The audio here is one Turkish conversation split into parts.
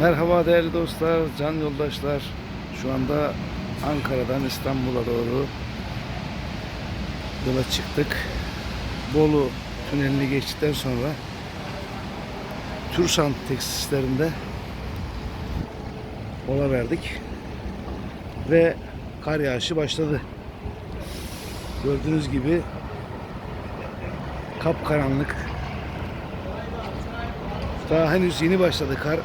Merhaba değerli dostlar, can yoldaşlar. Şu anda Ankara'dan İstanbul'a doğru yola çıktık. Bolu tünelini geçtikten sonra Tursan tesislerinde mola verdik. Ve kar yağışı başladı. Gördüğünüz gibi kapkaranlık. Daha henüz yeni başladı kar.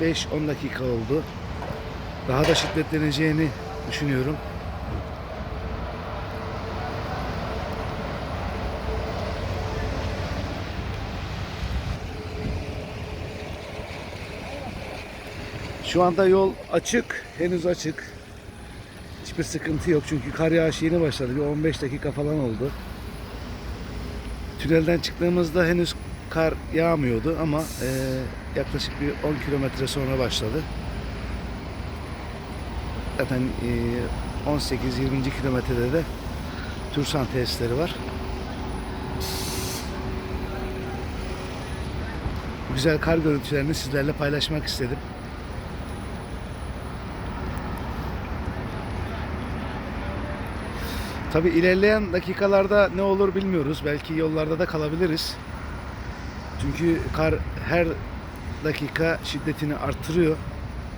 5-10 dakika oldu. Daha da şiddetleneceğini düşünüyorum. Şu anda yol açık, henüz açık. Hiçbir sıkıntı yok çünkü kar yağışı yeni başladı. Bir 15 dakika falan oldu. Tünelden çıktığımızda henüz kar yağmıyordu ama eee, yaklaşık bir 10 kilometre sonra başladı. Zaten eee, 18-20. kilometrede de Tursan tesisleri var. Güzel kar görüntülerini sizlerle paylaşmak istedim. Tabi ilerleyen dakikalarda ne olur bilmiyoruz. Belki yollarda da kalabiliriz. Çünkü kar her dakika şiddetini artırıyor.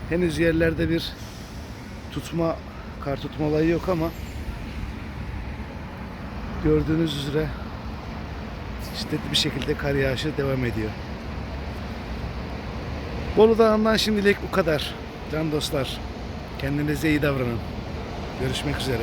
Henüz yerlerde bir tutma, kar tutma olayı yok ama gördüğünüz üzere şiddetli bir şekilde kar yağışı devam ediyor. Bolu Dağı'ndan şimdilik bu kadar. Can dostlar, kendinize iyi davranın. Görüşmek üzere.